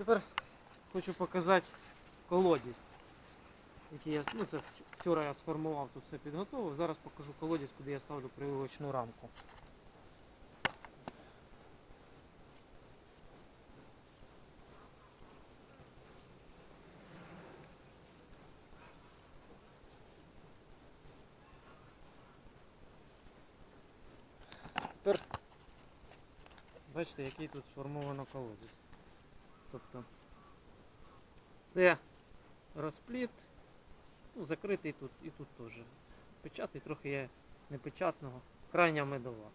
Тепер хочу показати колодязь, який я, ну це вчора я сформував, тут все підготував. Зараз покажу колодязь, куди я ставлю прививочну рамку. Тепер бачите, який тут сформовано колодязь. Тобто це розпліт, ну, закритий тут і тут теж. Печатний трохи є непечатного, крайня медова.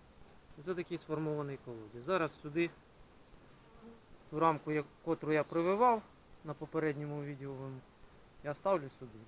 Це такий сформований колодязь. Зараз сюди ту рамку, яку я прививав на попередньому відео, я ставлю сюди.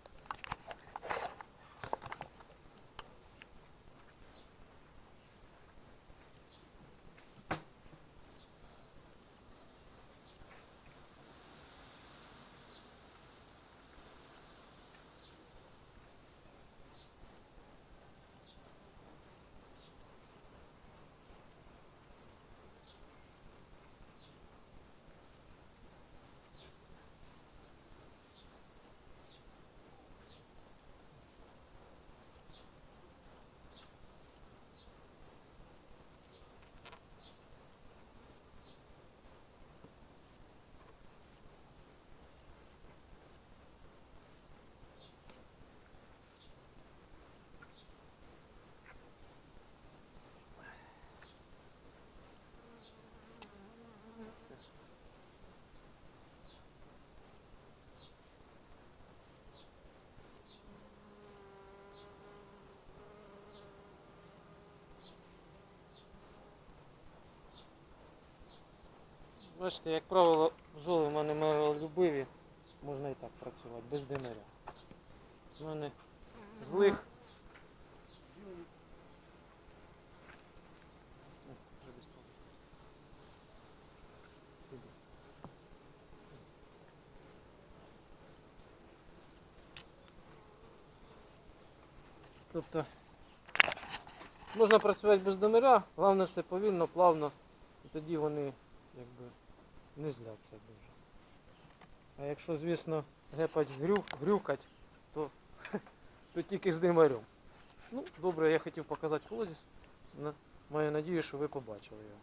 Бачите, як правило, бджоли в мене миролюбиві, можна і так працювати, без димаря. У мене злих. Тобто можна працювати без димаря, головне все повільно, плавно, і тоді вони якби не зляться дуже. А якщо, звісно, гепать грю, грюкать, то, то тільки з димарем. Ну, добре, я хотів показати колодязь. Маю надію, що ви побачили його.